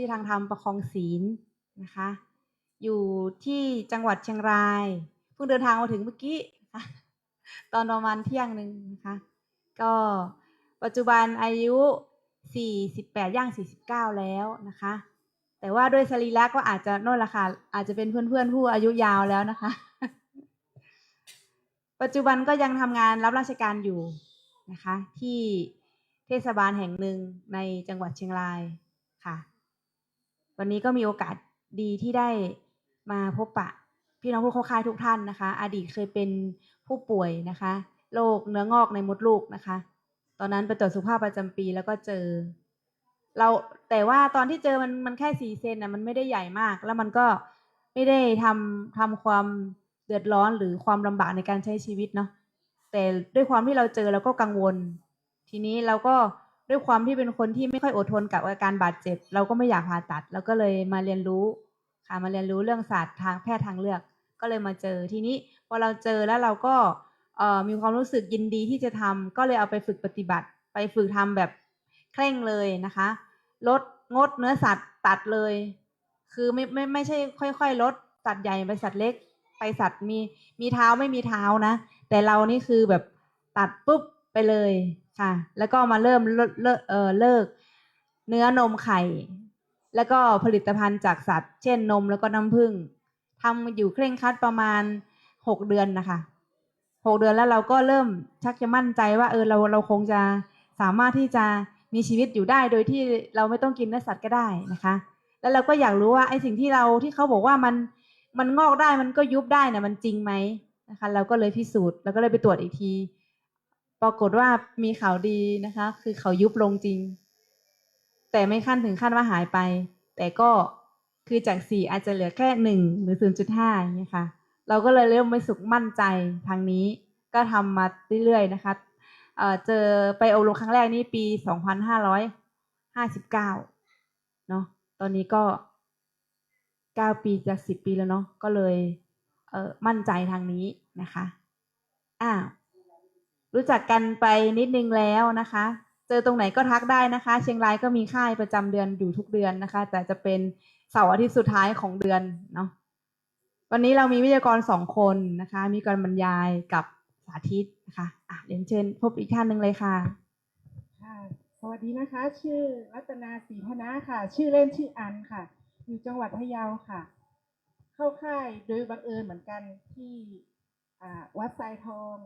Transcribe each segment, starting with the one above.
ที่ทางธรรมประคองศีลนะคะ อยู่ที่จังหวัดเชียงราย เพิ่งเดินทางมาถึงเมื่อกี้ตอนประมาณเที่ยงหนึ่งนะคะ ก็ปัจจุบันอายุ 48 ย่าง 49 แล้วนะคะ แต่ว่าด้วยสรีระก็อาจจะโน่นละค่ะ อาจจะเป็นเพื่อนๆผู้อายุยาวแล้วนะคะ ปัจจุบันก็ยังทำงานรับราชการอยู่นะคะ ที่เทศบาลแห่งหนึ่งในจังหวัดเชียงรายค่ะ วันนี้ก็มีโอกาสดีที่ได้มาพบปะ พี่น้องผู้เข้าค่ายทุกท่านนะคะ อดีตเคยเป็นผู้ป่วยนะคะโรคเนื้องอกในมดลูกนะคะ ตอนนั้นไปตรวจสุขภาพประจำปีแล้วก็เจอ เราแต่ว่าตอนที่เจอมันมันแค่สี่เซนนะมันไม่ได้ใหญ่มาก แล้วมันก็ไม่ได้ทำทำความเดือดร้อนหรือความลำบากในการใช้ชีวิตเนาะแต่ด้วยความที่เราเจอเราก็กังวล ทีนี้เราก็ ด้วยความที่เป็นคนที่ไม่ค่อยอดทนกับอาการบาดเจ็บ เราก็ไม่อยากผ่าตัด เราก็เลยมาเรียนรู้ค่ะมาเรียนรู้เรื่องศาสตร์ทางแพทย์ทางเลือก ก็เลยมาเจอทีนี้พอเราเจอแล้วเราก็มีความรู้สึกยินดีที่จะทำก็เลยเอาไปฝึกปฏิบัติ ไปฝึกทำแบบเคร่งเลยนะคะ ลดงดเนื้อสัตว์ตัดเลย คือไม่ไม่ไม่ใช่ค่อยๆ ลดสัตว์ใหญ่ไปสัตว์เล็ก ไปสัตว์มีมีเท้าไม่มีเท้านะ แต่เรานี่คือแบบตัดปุ๊บไปเลยค่ะ แล้วก็มาเริ่มเลิกเลเออเลิก เนื้อนมไข่ แล้วก็ผลิตภัณฑ์จากสัตว์ เช่นนมแล้วก็น้ำผึ้งทำอยู่เคร่งครัดประมาณหกเดือนนะคะหกเดือนแล้วเราก็เริ่มชักจะมั่นใจว่าเออเราเราคงจะสามารถที่จะมีชีวิตอยู่ได้โดยที่เราไม่ต้องกินเนื้อสัตว์ก็ได้นะคะ แล้วเราก็อยากรู้ว่าไอ้สิ่งที่เราที่เขาบอกว่ามันมันงอกได้มันก็ยุบได้นะมันจริงไหมนะคะ เราก็เลยพิสูจน์แล้วก็เลยไปตรวจอีกที ปรากฏว่ามีข่าวดีนะคะ คือเขายุบลงจริง แต่ไม่ขั้นถึงขั้นว่าหายไป แต่ก็คือจากสี่อาจจะเหลือแค่หนึ่งหรือศูนย์จุดห้าอย่างเงี้ยค่ะ เราก็เลยเริ่มไม่สุขมั่นใจทางนี้ ก็ทำมาเรื่อยๆนะคะเอเจอไปอบรมครั้งแรกนี่ปีสองพันห้าร้อยห้าสิบเก้าเนาะตอนนี้ก็เก้าปีจากสิบปีแล้วเนาะก็เลยเอมั่นใจทางนี้นะคะอ้าว รู้จักกันไปนิดนึงแล้วนะคะ เจอตรงไหนก็ทักได้นะคะ เชียงรายก็มีค่ายประจำเดือนอยู่ทุกเดือนนะคะ แต่จะเป็นเสาร์อาทิตย์สุดท้ายของเดือนเนาะวันนี้เรามีวิทยากรสองคนนะคะ มีการบรรยายกับสาธิตนะคะอะเรียนเชิญพบอีกท่านหนึ่งเลยค่ะค่ะ สวัสดีนะคะ ชื่อรัตนาศรีพนะค่ะ ชื่อเล่นชื่ออันค่ะ อยู่จังหวัดพะเยาค่ะ เข้าค่ายโดยบังเอิญเหมือนกันที่วัดทรายทอง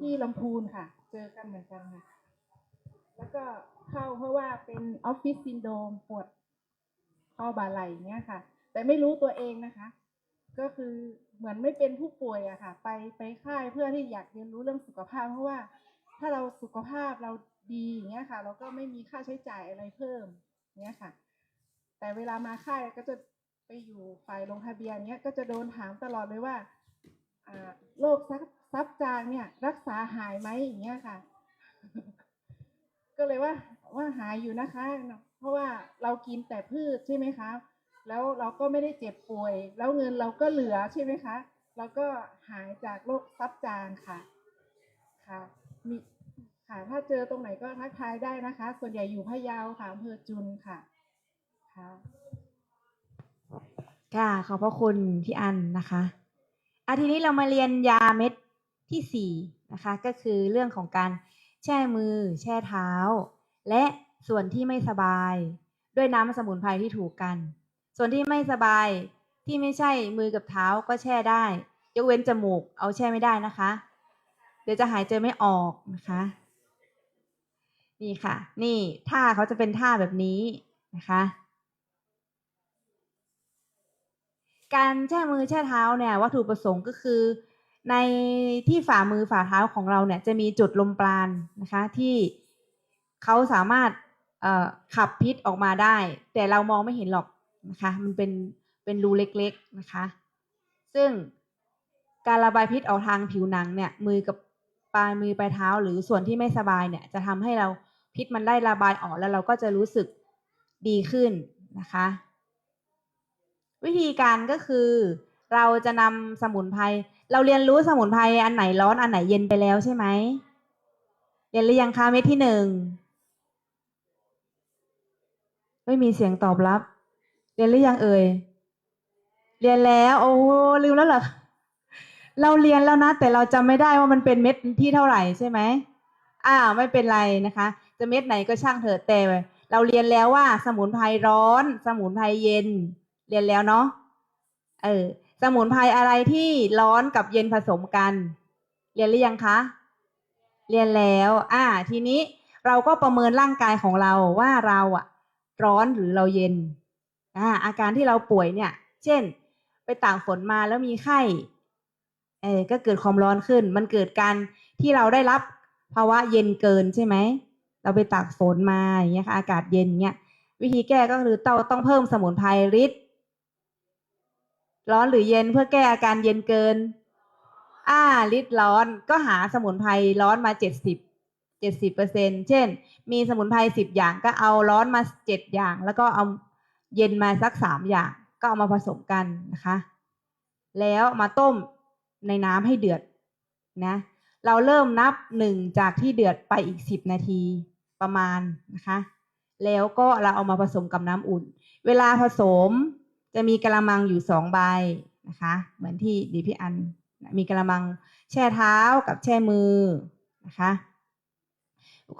ที่ลำพูนค่ะ เจอกันเหมือนกันค่ะ แล้วก็เข้าเพราะว่าเป็นออฟฟิศซินโดมปวดข้อบ่าไหล่เนี้ยค่ะ แต่ไม่รู้ตัวเองนะคะ ก็คือเหมือนไม่เป็นผู้ป่วยอะค่ะ ไปไปค่ายเพื่อที่อยากเรียนรู้เรื่องสุขภาพ เพราะว่าถ้าเราสุขภาพเราดีอย่างเงี้ยค่ะ เราก็ไม่มีค่าใช้จ่ายอะไรเพิ่มเนี้ยค่ะ แต่เวลามาค่ายก็จะไปอยู่ฝ่ายลงทะเบียนเนี้ยก็จะโดนถามตลอดเลยว่าโรคซับ ซับจางเนี่ย รักษาหายไหมอย่างเงี้ยค่ะ ก็เลยว่าว่าหายอยู่นะคะ เพราะว่าเรากินแต่พืชใช่ไหมคะ แล้วเราก็ไม่ได้เจ็บป่วย แล้วเงินเราก็เหลือใช่ไหมคะเราก็หายจากโรคซับจางค่ะ ค่ะ มีค่ะ ถ้าเจอตรงไหนก็ทักทายได้นะคะ ส่วนใหญ่อยู่พะเยาค่ะอำเภอจุนค่ะ ค่ะ ค่ะ ขอบพระคุณพี่อันนะคะอาทีนี้เรามาเรียนยาเม็ด ที่สี่นะคะก็คือเรื่องของการแช่มือ แช่เท้า และส่วนที่ไม่สบาย ด้วยน้ำสมุนไพรที่ถูกกัน ส่วนที่ไม่สบายที่ไม่ใช่มือกับเท้าก็แช่ได้ ยกเว้นจมูกเอาแช่ไม่ได้นะคะ เดี๋ยวจะหายใจไม่ออกนะคะนี่ค่ะ นี่ท่าเขาจะเป็นท่าแบบนี้นะคะ การแช่มือแช่เท้าเนี่ยวัตถุประสงค์ก็คือ ในที่ฝ่ามือฝ่าเท้าของเราเนี่ยจะมีจุดลมปราณนะคะ ที่เขาสามารถขับพิษออกมาได้ แต่เรามองไม่เห็นหรอกนะคะ มันเป็นเป็นรูเล็กๆนะคะ ซึ่งการระบายพิษออกทางผิวหนังเนี่ย มือกับปลายมือปลายเท้า หรือส่วนที่ไม่สบายเนี่ย จะทำให้เราพิษมันได้ระบายออกแล้วเราก็จะรู้สึกดีขึ้นนะคะ วิธีการก็คือ เราจะนำสมุนไพร เราเรียนรู้สมุนไพรอันไหนร้อนอันไหนเย็นไปแล้วใช่ไหมเรียนหรือยังคะเม็ดที่หนึ่งไม่มีเสียงตอบรับ เรียนหรือยังเอ่ยเรียนแล้ว โอ้ลืมแล้วเหรอเราเรียนแล้วนะ แต่เราจำไม่ได้ว่ามันเป็นเม็ดที่เท่าไหร่ใช่ไหมอ้าวไม่เป็นไรนะคะ จะเม็ดไหนก็ช่างเถอะแต่เราเรียนแล้วว่าสมุนไพรร้อน สมุนไพรเย็น เรียนแล้วเนาะเออ สมุนไพรอะไรที่ร้อนกับเย็นผสมกัน เรียนหรือยังคะ เรียนแล้ว อ่า ทีนี้เราก็ประเมินร่างกายของเราว่าเราอะร้อนหรือเราเย็น อ่า อาการที่เราป่วยเนี่ย เช่น ไปตากฝนมาแล้วมีไข้ เออก็เกิดความร้อนขึ้น มันเกิดการที่เราได้รับภาวะเย็นเกินใช่ไหม เราไปตากฝนมาอย่างเงี้ยค่ะ อากาศเย็นเงี้ย วิธีแก้ก็คือต้องต้องเพิ่มสมุนไพรฤทธิ์ ร้อนหรือเย็นเพื่อแก้อาการเย็นเกิน อ่าฤทธิ์ร้อนก็หาสมุนไพรร้อนมาเจ็ดสิบเจ็ดสิบเปอร์เซ็นเช่น มีสมุนไพรสิบอย่างก็เอาร้อนมาเจ็ดอย่าง แล้วก็เอาเย็นมาสักสามอย่าง ก็เอามาผสมกันนะคะ แล้วมาต้มในน้ำให้เดือดนะ เราเริ่มนับหนึ่งจากที่เดือดไปอีกสิบนาทีประมาณนะคะ แล้วก็เราเอามาผสมกับน้ำอุ่น เวลาผสม จะมีกระมังอยู่สองใบนะคะ เหมือนที่ดีพี่อันมีกระมังแช่เท้ากับแช่มือนะคะ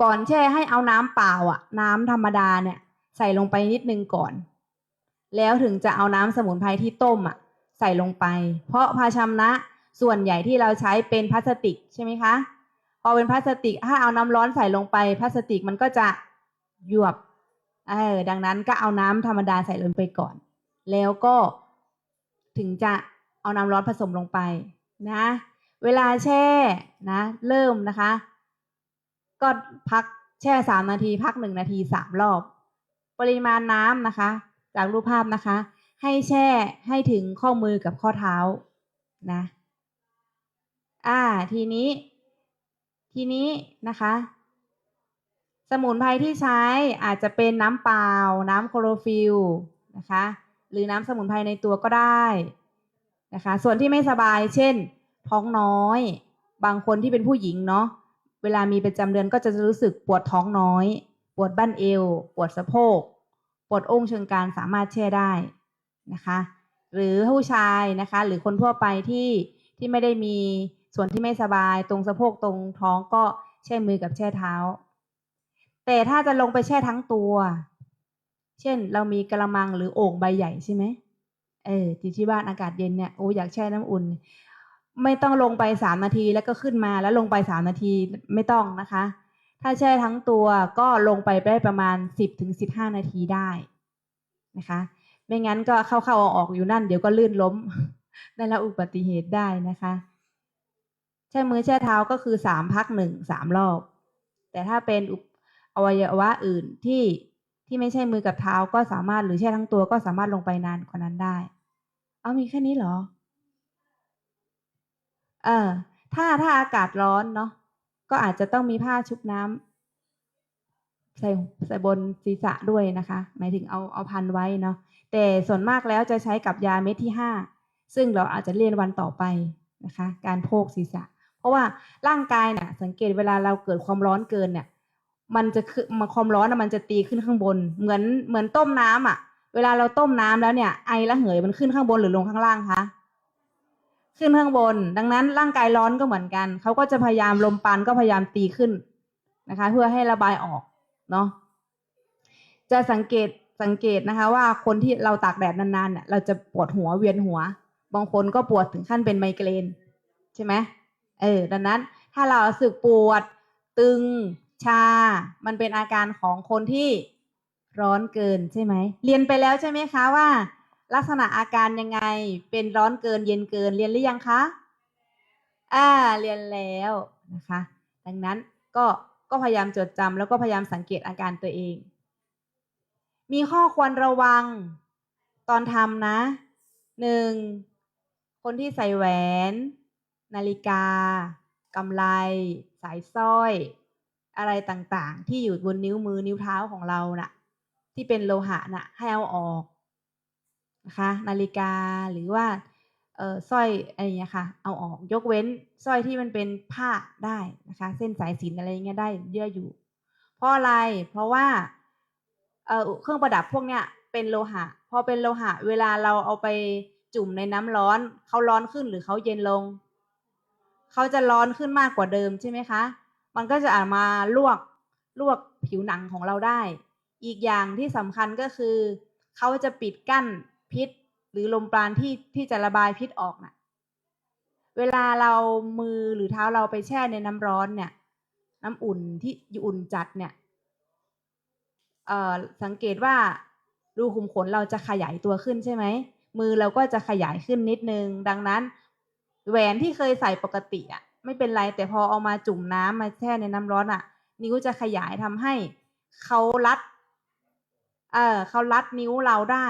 ก่อนแช่ให้เอาน้ำเปล่าอะ น้ำธรรมดาเนี่ย ใส่ลงไปนิดนึงก่อน แล้วถึงจะเอาน้ำสมุนไพรที่ต้มอะ ใส่ลงไป เพราะภาชนะส่วนใหญ่ที่เราใช้เป็นพลาสติกใช่ไหมคะพอเป็นพลาสติกถ้าเอาน้ำร้อนใส่ลงไปพลาสติกมันก็จะหยวบเออดังนั้นก็เอาน้ำธรรมดาใส่ลงไปก่อน แล้วก็ถึงจะเอาน้ำร้อนผสมลงไปนะ เวลาแช่นะ เริ่มนะคะ ก็พักแช่สามนาที พักหนึ่งนาทีสามรอบ ปริมาณน้ำนะคะ จากรูปภาพนะคะ ให้แช่ให้ถึงข้อมือกับข้อเท้านะอ่าทีนี้ ทีนี้นะคะ สมุนไพรที่ใช้อาจจะเป็นน้ำเปล่า น้ำโคลอฟิลนะคะ หรือน้ำสมุนไพรในตัวก็ได้นะคะ ส่วนที่ไม่สบาย เช่น ท้องน้อย บางคนที่เป็นผู้หญิงเนาะเวลามีประจำเดือนก็จะรู้สึกปวดท้องน้อย ปวดบั้นเอว ปวดสะโพก ปวดองค์เชิงกรานสามารถแช่ได้นะคะ หรือผู้ชายนะคะ หรือคนทั่วไปที่ที่ไม่ได้มีส่วนที่ไม่สบายตรงสะโพกตรงท้องก็แช่มือกับแช่เท้า แต่ถ้าจะลงไปแช่ทั้งตัว เช่น เรามีกระมังหรือโอ่งใบใหญ่ใช่ไหมเออที่ที่บ้านอากาศเย็นเนี่ยโอ้อยากแช่น้ำอุ่น ไม่ต้องลงไปสามนาทีแล้วก็ขึ้นมาแล้วลงไปสามนาทีไม่ต้องนะคะ ถ้าแช่ทั้งตัวก็ลงไปได้ประมาณสิบถึงสิบห้านาทีได้นะคะ ไม่งั้นก็เข้าๆออกๆอยู่นั่น เดี๋ยวก็ลื่นล้มได้รับอุบัติเหตุได้นะคะ แช่มือแช่เท้าก็คือสามพักหนึ่งสามรอบ แต่ถ้าเป็นอวัยวะอื่นที่ ที่ไม่ใช่มือกับเท้าก็สามารถหรือแช่ทั้งตัวก็สามารถลงไปนานกว่านั้นได้ เอามีแค่นี้เหรอ เออ ถ้าถ้าอากาศร้อนเนาะก็อาจจะต้องมีผ้าชุบน้ำใส่ใส่บนศีรษะด้วยนะคะ หมายถึงเอาเอาพันไว้เนาะแต่ส่วนมากแล้วจะใช้กับยาเม็ดที่ห้าซึ่งเราอาจจะเรียนวันต่อไปนะคะ การโพกศีรษะ เพราะว่าร่างกายน่ะ สังเกตเวลาเราเกิดความร้อนเกินเนี่ย มันจะคือมันความร้อนนะมันจะตีขึ้นข้างบน เหมือนเหมือนต้มน้ำอะ เวลาเราต้มน้ำแล้วเนี่ย ไอระเหยมันขึ้นข้างบนหรือลงข้างล่างคะขึ้นข้างบน ดังนั้นร่างกายร้อนก็เหมือนกัน เขาก็จะพยายามลมปานก็พยายามตีขึ้นนะคะ เพื่อให้ระบายออกเนาะจะสังเกตสังเกตนะคะ ว่าคนที่เราตากแดดนานๆเนี่ยเราจะปวดหัวเวียนหัว บางคนก็ปวดถึงขั้นเป็นไมเกรน ใช่ไหมเออดังนั้นถ้าเราสึกปวดตึง ชา มันเป็นอาการของคนที่ร้อนเกินใช่ไหม เรียนไปแล้วใช่ไหมคะว่า ลักษณะอาการยังไง เป็นร้อนเกินเย็นเกิน เรียนหรือยังคะ อ่า เรียนแล้วนะคะ ดังนั้นก็ก็พยายามจดจำแล้วก็พยายามสังเกตอาการตัวเอง มีข้อควรระวังตอนทำนะหนึ่งคนที่ใส่แหวน นาฬิกากำไล สายสร้อย อะไรต่างๆ ที่อยู่บนนิ้วมือนิ้วเท้าของเราน่ะ ที่เป็นโลหะน่ะให้เอาออกนะคะนาฬิกาหรือว่าเออสร้อยอะไรเงี้ยค่ะ เอาออกยกเว้นสร้อยที่มันเป็นผ้าได้นะคะ เส้นสายสินอะไรเงี้ยได้เยื่ออยู่ เพราะอะไรเพราะว่าเออเครื่องประดับพวกเนี้ยเป็นโลหะ พอเป็นโลหะ เวลาเราเอาไปจุ่มในน้ำร้อนเขาร้อนขึ้นหรือเขาเย็นลงเขาจะร้อนขึ้นมากกว่าเดิมใช่ไหมคะ มันก็จะามาลวกลวกผิวหนังของเราได้ อีกอย่างที่สำคัญก็คือเขาจะปิดกั้นพิษ หรือลมปราณที่ที่จะระบายพิษออกน่ะ เวลาเรามือหรือเท้าเราไปแช่ในน้ำร้อนเนี่ย น้ำอุ่นที่อุ่นจัดเนี่ยเอ่อสังเกตว่ารูขุมขนเราจะขยายตัวขึ้นใช่ไหม มือเราก็จะขยายขึ้นนิดนึง ดังนั้น แหวนที่เคยใส่ปกติอะ ไม่เป็นไรแต่พอเอามาจุ่มน้ำมาแช่ในน้ำร้อนอะ นิ้วจะขยายทำให้เขารัดเออเขารัดนิ้วเราได้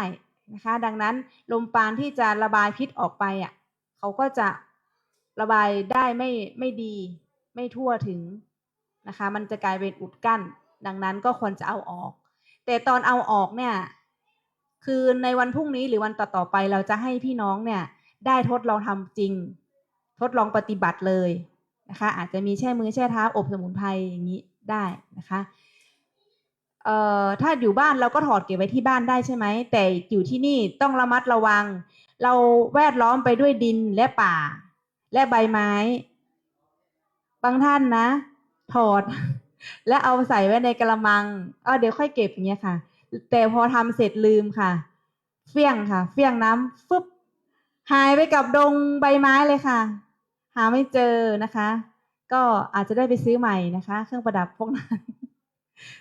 นะคะ ดังนั้นลมปาณที่จะระบายพิษออกไปอะเขาก็จะระบายได้ไม่ไม่ดีไม่ทั่วถึงนะคะ มันจะกลายเป็นอุดกั้น ดังนั้นก็ควรจะเอาออก แต่ตอนเอาออกเนี่ย คือในวันพรุ่งนี้หรือวันต่อๆไปเราจะให้พี่น้องเนี่ย ได้ทดลองทำจริง ทดลองปฏิบัติเลยนะคะ อาจจะมีแช่มือแช่เท้าอบสมุนไพรอย่างนี้ได้นะคะเอ่อถ้าอยู่บ้านเราก็ถอดเก็บไว้ที่บ้านได้ใช่ไหม แต่อยู่ที่นี่ต้องระมัดระวัง เราแวดล้อมไปด้วยดินและป่า และใบไม้ บางท่านนะ ถอด และเอาใส่ไว้ในกระมังเออเดี๋ยวค่อยเก็บอย่างเงี้ยค่ะ แต่พอทำเสร็จลืมค่ะ เฟี้ยงค่ะ เฟี้ยงน้ำฟึบหายไปกับดงใบไม้เลยค่ะ หาไม่เจอนะคะ ก็อาจจะได้ไปซื้อใหม่นะคะ เครื่องประดับพวกนั้น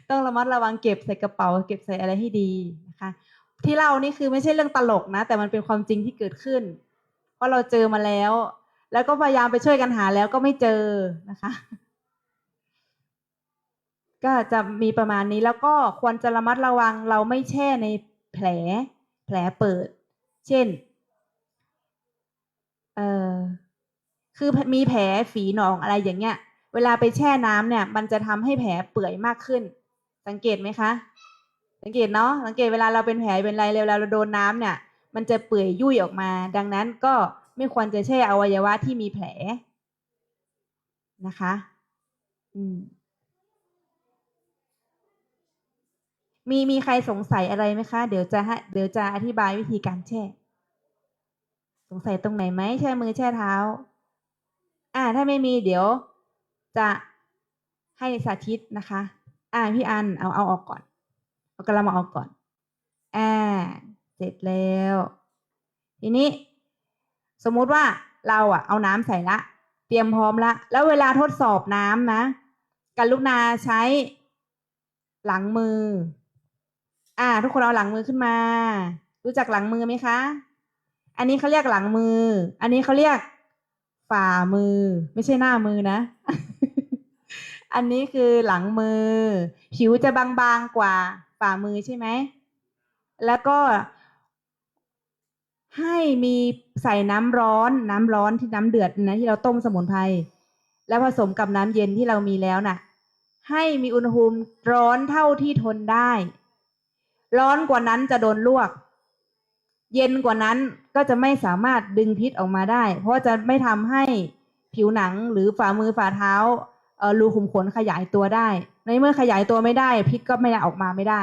ต้องระมัดระวังเก็บใส่กระเป๋า เก็บใส่อะไรให้ดีนะคะ ที่เล่านี่คือไม่ใช่เรื่องตลกนะ แต่มันเป็นความจริงที่เกิดขึ้น เพราะเราเจอมาแล้ว แล้วก็พยายามไปช่วยกันหาแล้วก็ไม่เจอนะคะ ก็จะมีประมาณนี้แล้วก็ควรจะระมัดระวังเราไม่แช่ในแผล แผลเปิด เช่น เอ่อ คือมีแผลฝีหนองอะไรอย่างเงี้ย เวลาไปแช่น้ำเนี่ย มันจะทำให้แผลเปื่อยมากขึ้น สังเกตไหมคะ สังเกตเนาะ สังเกตเวลาเราเป็นแผลเป็นไรเวลาเราโดนน้ำเนี่ย มันจะเปื่อยยุ่ยออกมา ดังนั้นก็ไม่ควรจะแช่อวัยวะที่มีแผลนะคะ อืม มีมีใครสงสัยอะไรไหมคะ เดี๋ยวจะให้เดี๋ยวจะอธิบายวิธีการแช่ สงสัยตรงไหนไหมแช่มือแช่เท้า อ่า ถ้าไม่มีเดี๋ยวจะให้สาธิตนะคะ อ่า พี่อันเอาเอาออกก่อน เอากระมังออกก่อน อ่า เสร็จแล้ว ทีนี้ สมมุติว่าเราอะ เอาน้ำใส่ละ เตรียมพร้อมละ แล้วเวลาทดสอบน้ำนะกรุณาใช้หลังมือ อ่า ทุกคนเอาหลังมือขึ้นมา รู้จักหลังมือไหมคะ อันนี้เขาเรียกหลังมือ อันนี้เขาเรียก ฝ่ามือ ไม่ใช่หน้ามือนะ อันนี้คือหลังมือ ผิวจะบางๆกว่าฝ่ามือใช่ไหม แล้วก็ให้มีใส่น้ำร้อนน้ำร้อนที่น้ำเดือดนะที่เราต้มสมุนไพรแล้วผสมกับน้ำเย็นที่เรามีแล้วน่ะ ให้มีอุณหภูมิร้อนเท่าที่ทนได้ ร้อนกว่านั้นจะโดนลวก เย็นกว่านั้น ก็จะไม่สามารถดึงพิษออกมาได้ เพราะจะไม่ทำให้ผิวหนังหรือฝ่ามือฝ่าเท้าเอ่อรูขุมขนขยายตัวได้ ในเมื่อขยายตัวไม่ได้ พิษก็ไม่ได้ออกมาไม่ได้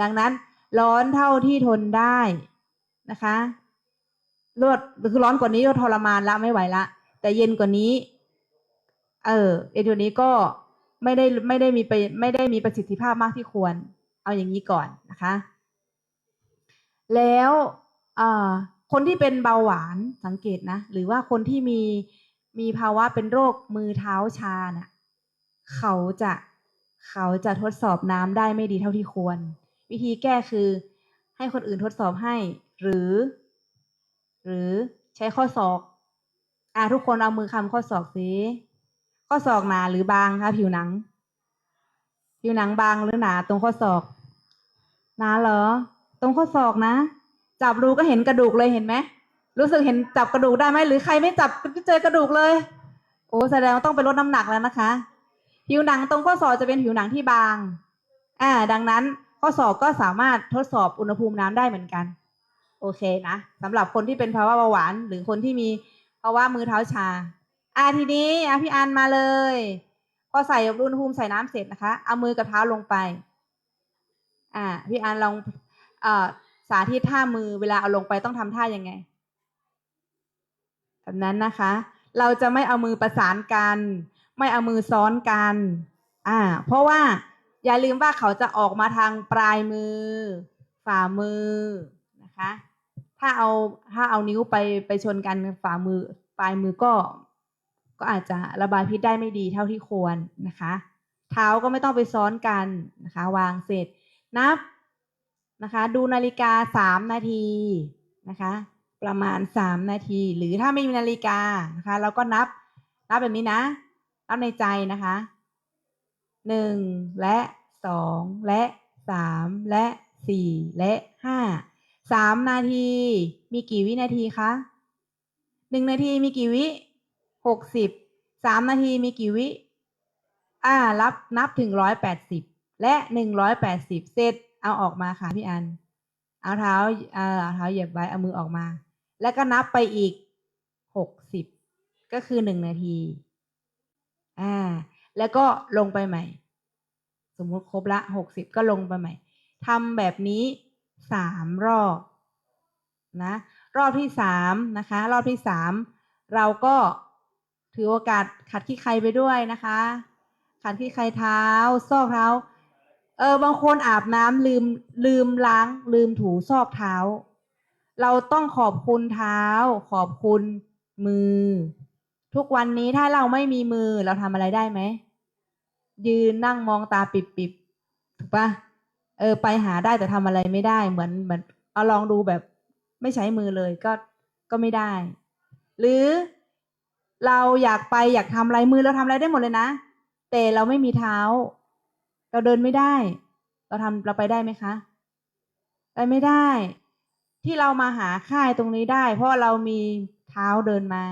ดังนั้นร้อนเท่าที่ทนได้นะคะรวดคือร้อนกว่านี้ก็ทรมานละไม่ไหวละ แต่เย็นกว่านี้ เออเย็นกว่านี้ก็ไม่ได้ไม่ได้มีไปไม่ได้มีประสิทธิภาพมากที่ควร เอาอย่างนี้ก่อนนะคะ แล้วอ่า คนที่เป็นเบาหวานสังเกตนะ หรือว่าคนที่มีมีภาวะเป็นโรคมือเท้าชาเน่ะเขาจะเขาจะทดสอบน้ำได้ไม่ดีเท่าที่ควร วิธีแก้คือให้คนอื่นทดสอบให้ หรือ หรือใช้ข้อศอก อ่าทุกคนเอามือคำข้อศอกสิข้อศอกหนาหรือบางคะผิวหนัง ผิวหนังบางหรือหนาตรงข้อศอกหนาเหรอ ตรงข้อศอกนะ จับดูก็เห็นกระดูกเลยเห็นไหมรู้สึกเห็นจับกระดูกได้ไหมหรือใครไม่จับก็เจอกระดูกเลย โอ้แสดงว่าต้องไปลดน้ำหนักแล้วนะคะ ผิวหนังตรงข้อศอกจะเป็นผิวหนังที่บางอ่าดังนั้นข้อศอกก็สามารถทดสอบอุณหภูมิน้ำได้เหมือนกัน โอเคนะสำหรับคนที่เป็นภาวะเบาหวาน หรือคนที่มีภาวะมือเท้าชาอ่าทีนี้อะพี่อันมาเลย พอใส่อุณหภูมิใส่น้ำเสร็จนะคะ เอามือกับเท้าลงไป อ่าพี่อันลองเอ่อาธิตท่ามือเวลาเอาลงไปต้องทำท่ายังไงแบบนั้นนะคะ เราจะไม่เอามือประสานกัน ไม่เอามือซ้อนกัน อ่า เพราะว่าอย่าลืมว่าเขาจะออกมาทางปลายมือ ฝ่ามือนะคะ ถ้าเอาถ้าเอานิ้วไปไปชนกันฝ่ามือ ปลายมือก็ ก็อาจจะระบายพิษได้ไม่ดีเท่าที่ควรนะคะ เท้าก็ไม่ต้องไปซ้อนกันนะคะ วางเสร็จ นับ นะคะ ดูนาฬิกาสามนาทีนะคะ ประมาณสามนาที หรือถ้าไม่มีนาฬิกานะคะ เราก็นับนับแบบนี้นะ นับในใจนะคะหนึ่งและสองและสามและสี่และห้าสามนาที มีกี่วินาทีคะหนึ่งนาทีมีกี่วิหกสิบสามนาทีมีกี่วิอ่ารับนับถึงร้อยแปดสิบและหนึ่งร้อยแปดสิบเสร็จ เอาออกมาค่ะพี่อัน เอาเท้าเอ่อเอาเท้าเหยียบไว้เอามือออกมา แล้วก็นับไปอีกหกสิบก็คือหนึ่งนาที อ่า แล้วก็ลงไปใหม่ สมมุติครบละหกสิบก็ลงไปใหม่ทำแบบนี้สามรอบนะ รอบที่สามนะคะ รอบที่สามเราก็ถือโอกาสขัดขี้ใครไปด้วยนะคะ ขัดขี้ใครเท้าซอกเท้า เออบางคนอาบน้ำลืมลืมล้าง ลืมถูซอกเท้า เราต้องขอบคุณเท้า ขอบคุณมือ ทุกวันนี้ถ้าเราไม่มีมือเราทำอะไรได้ไหม ยืนนั่งมองตาปิบปิบๆถูกปะเออ ไปหาได้แต่ทำอะไรไม่ได้เหมือนเหมือนเอาลองดูแบบ ไม่ใช้มือเลยก็ก็ไม่ได้ หรือเราอยากไปอยากทำอะไรมือเราทำอะไรได้หมดเลยนะ แต่เราไม่มีเท้า เราเดินไม่ได้ เราทำเราไปได้ไหมคะ ไปไม่ได้ ที่เรามาหาค่ายตรงนี้ได้ เพราะเรามีเท้าเดินมา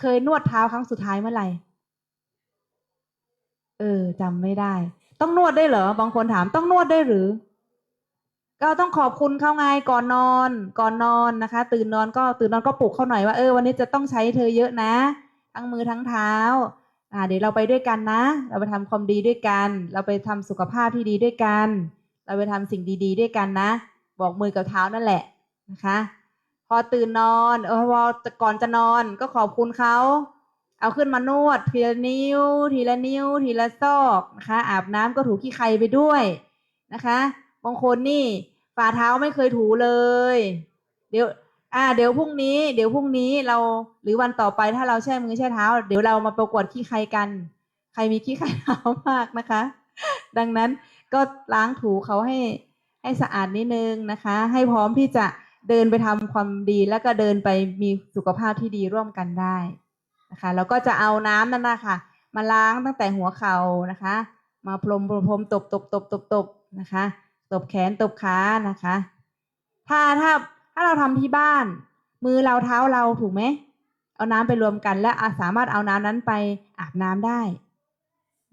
เคยนวดเท้าครั้งสุดท้ายเมื่อไหร่ เออจำไม่ได้ ต้องนวดได้เหรอบางคนถามต้องนวดได้หรือก็ต้องขอบคุณเขาไงก่อนนอน ก่อนนอนนะคะ ตื่นนอนก็ตื่นนอนก็ปลุกเขาหน่อยว่าเออวันนี้จะต้องใช้เธอเยอะนะ ทั้งมือทั้งเท้า อ่าเดี๋ยวเราไปด้วยกันนะ เราไปทำความดีด้วยกัน เราไปทำสุขภาพที่ดีด้วยกัน เราไปทำสิ่งดี ๆ ด้วยกันนะ บอกมือกับเท้านั่นแหละนะคะ พอตื่นนอนเออพอก่อนจะนอนก็ขอบคุณเขาเอาขึ้นมานวดทีละนิ้ว ทีละนิ้ว ทีละซอกนะคะ อาบน้ำก็ถูขี้ใครไปด้วยนะคะบางคนนี่ฝ่าเท้าไม่เคยถูเลย เดี๋ยว อ่า เดี๋ยวพรุ่งนี้ เดี๋ยวพรุ่งนี้เราหรือวันต่อไปถ้าเราแช่มือแช่เท้า เดี๋ยวเรามาประกวดขี้ใครกัน ใครมีขี้ใครเท้ามากนะคะ ดังนั้นก็ล้างถูเขาให้ให้สะอาดนิดนึงนะคะ ให้พร้อมที่จะเดินไปทำความดีแล้วก็เดินไปมีสุขภาพที่ดีร่วมกันได้นะคะแล้วก็จะเอาน้ำนั่นนะคะมาล้างตั้งแต่หัวเข่านะคะ มาพรมพรมพรมตบตบตบตบตบนะคะ ตบแขนตบขานะคะ ถ้าถ้าาเราทำที่บ้าน มือเราเท้าเราถูกไหมเอาน้ำไปรวมกัน และอาสามารถเอาน้ำนั้นไปอาบน้ำได้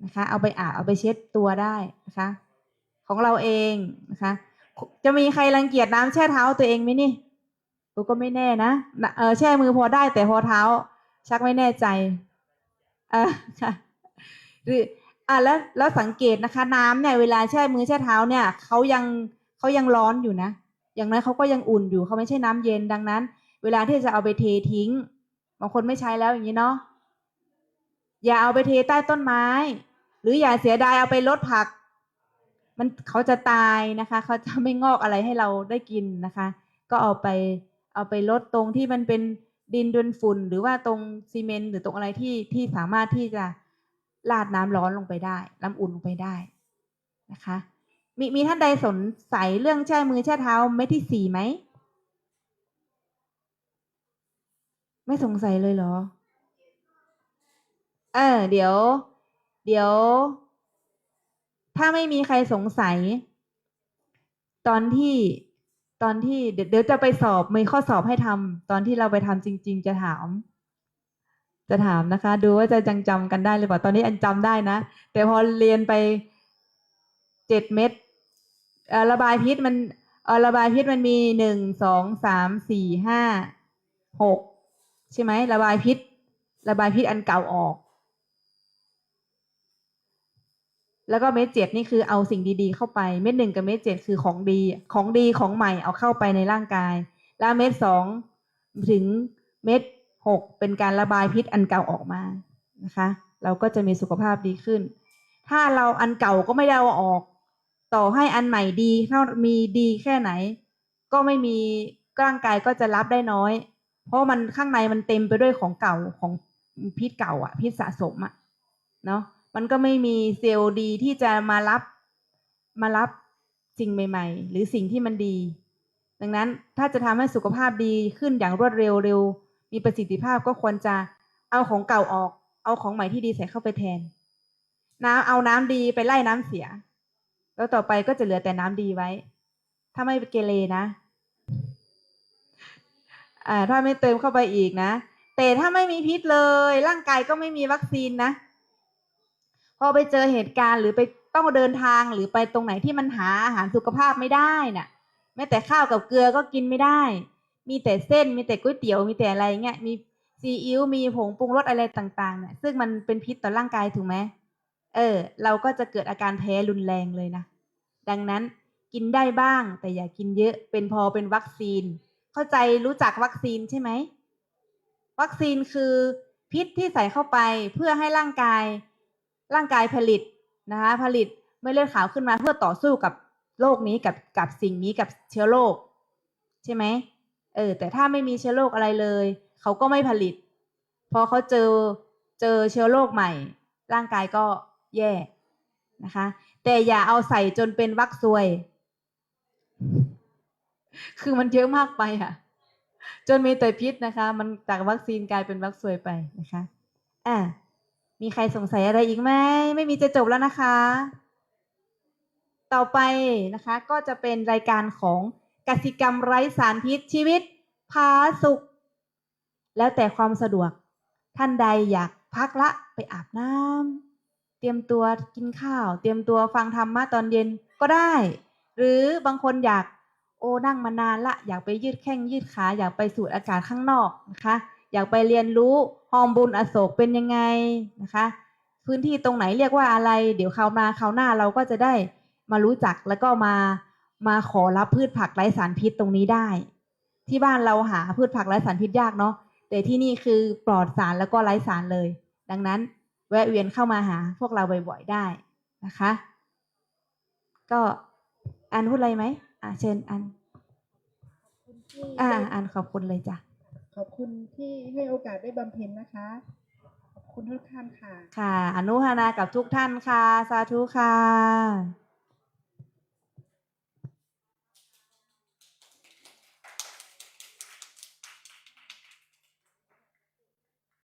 นะคะ เอาไปอาบเอาไปเช็ดตัวได้นะคะ ของเราเองนะคะ จะมีใครรังเกียจน้ำแช่เท้าตัวเองไหมนี่กูก็ไม่แน่นะเออแช่มือพอได้แต่พอเท้า ชักไม่แน่ใจอ่าค่ะหรืออ่าแล้วแล้วสังเกตนะคะ น้ำเนี่ยเวลาแช่มือแช่เท้าเนี่ยเขายังเขายังร้อนอยู่นะ อย่างน้อยเขาก็ยังอุ่นอยู่เขาไม่ใช่น้ำเย็นดังนั้น เวลาที่จะเอาไปเททิ้งบางคนไม่ใช้แล้วอย่างนี้เนาะอย่าเอาไปเทใต้ต้นไม้ หรืออย่าเสียดายเอาไปลดผัก มันเขาจะตายนะคะ เขาจะไม่งอกอะไรให้เราได้กินนะคะ ก็เอาไปเอาไปลดตรงที่มันเป็นดินดนฝุ่น หรือว่าตรงซีเมนต์หรือตรงอะไรที่ที่สามารถที่จะราดน้ำร้อนลงไปได้ น้ำอุ่นลงไปได้นะคะ มีมีท่านใดสนใสเรื่องแช่มือแช่เท้าเม็ดที่สี่ไหม ไม่สงสัยเลยเหรอ เออ เดี๋ยว เดี๋ยว ถ้าไม่มีใครสงสัย ตอนที่ตอนที่เดี๋ยวจะไปสอบมีข้อสอบให้ทำตอนที่เราไปทำจริง ๆ จะถาม จะถามนะคะ ดูว่าจะจังจำกันได้หรือเปล่าตอนนี้อันจำได้นะ แต่พอเรียนไปเจ็ดเม็ด ระบายพิษมันระบายพิษมันมีหนึ่งสองสามสี่ห้าหกใช่ไหมระบายพิษ ระบายพิษอันเก่าออก แล้วก็เม็ดเจ็ดนี่คือเอาสิ่งดีๆเข้าไป เม็ดหนึ่งกับเม็ดเจ็ดคือของดี ของดีของใหม่เอาเข้าไปในร่างกาย แล้วเม็ดสองถึงเม็ดหกเป็นการระบายพิษอันเก่าออกมานะคะ เราก็จะมีสุขภาพดีขึ้น ถ้าเราอันเก่าก็ไม่ได้เอาออก ต่อให้อันใหม่ดีถ้ามีดีแค่ไหน ก็ไม่มีร่างกายก็จะรับได้น้อย เพราะมันข้างในมันเต็มไปด้วยของเก่าของพิษเก่าอะพิษสะสมอะเนาะมันก็ไม่มีเซลล์ดีที่จะมารับมารับสิ่งใหม่ ๆ หรือสิ่งที่มันดี ดังนั้นถ้าจะทำให้สุขภาพดีขึ้นอย่างรวดเร็วเร็ว มีประสิทธิภาพก็ควรจะเอาของเก่าออก เอาของใหม่ที่ดีใส่เข้าไปแทน น้ำเอาน้ำดีไปไล่น้ำเสีย แล้วต่อไปก็จะเหลือแต่น้ำดีไว้ ถ้าไม่เกเรนะอ่าถ้าไม่เติมเข้าไปอีกนะ แต่ถ้าไม่มีพิษเลย ร่างกายก็ไม่มีวัคซีนนะ พอไปเจอเหตุการณ์หรือไปต้องเดินทางหรือไปตรงไหนที่มันหาอาหารสุขภาพไม่ได้น่ะ แม้แต่ข้าวกับเกลือก็กินไม่ได้ มีแต่เส้นมีแต่ก๋วยเตี๋ยวมีแต่อะไรเงี้ยมีซีอิ๊วมีผงปรุงรสอะไรต่างๆเนี่ยซึ่งมันเป็นพิษต่อร่างกายถูกไหมเออ เราก็จะเกิดอาการแพ้รุนแรงเลยนะ ดังนั้นกินได้บ้าง แต่อย่ากินเยอะเป็นพอเป็นวัคซีน เข้าใจรู้จักวัคซีนใช่ไหมวัคซีนคือพิษที่ใส่เข้าไปเพื่อให้ร่างกาย ร่างกายผลิตนะคะผลิตเม็ดเลือดขาวขึ้นมาเพื่อต่อสู้กับโรคนี้กับกับสิ่งนี้กับเชื้อโรคใช่ไหมเออ แต่ถ้าไม่มีเชื้อโรคอะไรเลย เขาก็ไม่ผลิต พอเขาเจอเจอเชื้อโรคใหม่ ร่างกายก็แย่ นะคะ แต่อย่าเอาใส่จนเป็นวัคซวย คือมันเยอะมากไปค่ะจนมีแต่พิษนะคะ มันจากวัคซีนกลายเป็นวัคซวยไปนะคะอ่ามีใครสงสัยอะไรอีกไหมไม่มีจะจบแล้วนะคะ ต่อไปนะคะ ก็จะเป็นรายการของกสิกรรมไร้สารพิษชีวิตพาสุข แล้วแต่ความสะดวก ท่านใดอยากพักละไปอาบน้ำ เตรียมตัวกินข้าว เตรียมตัวฟังธรรมะตอนเย็นก็ได้ หรือบางคนอยากโอ้นั่งมานานละ อยากไปยืดแข้งยืดขา อยากไปสูดอากาศข้างนอกนะคะ อยากไปเรียนรู้ฮอร์โมนอโศกเป็นยังไงนะคะ พื้นที่ตรงไหนเรียกว่าอะไร เดี๋ยวคราวหน้าคราวหน้าเราก็จะได้มารู้จักแล้วก็มามาขอรับพืชผักไร้สารพิษตรงนี้ได้ ที่บ้านเราหาพืชผักไร้สารพิษยากเนาะแต่ที่นี่คือปลอดสารแล้วก็ไร้สารเลย ดังนั้น แวะเวียนเข้ามาหาพวกเราบ่อยๆได้นะคะ ก็อันพูดอะไรไหมอ่าเชิญอันคุณที่อ่าได้อันขอบคุณเลยจ้ะขอบคุณที่ให้โอกาสได้บำเพ็ญนะคะ ขอบคุณทุกท่านค่ะ ค่ะ อนุโมทนากับทุกท่านค่ะ สาธุค่ะ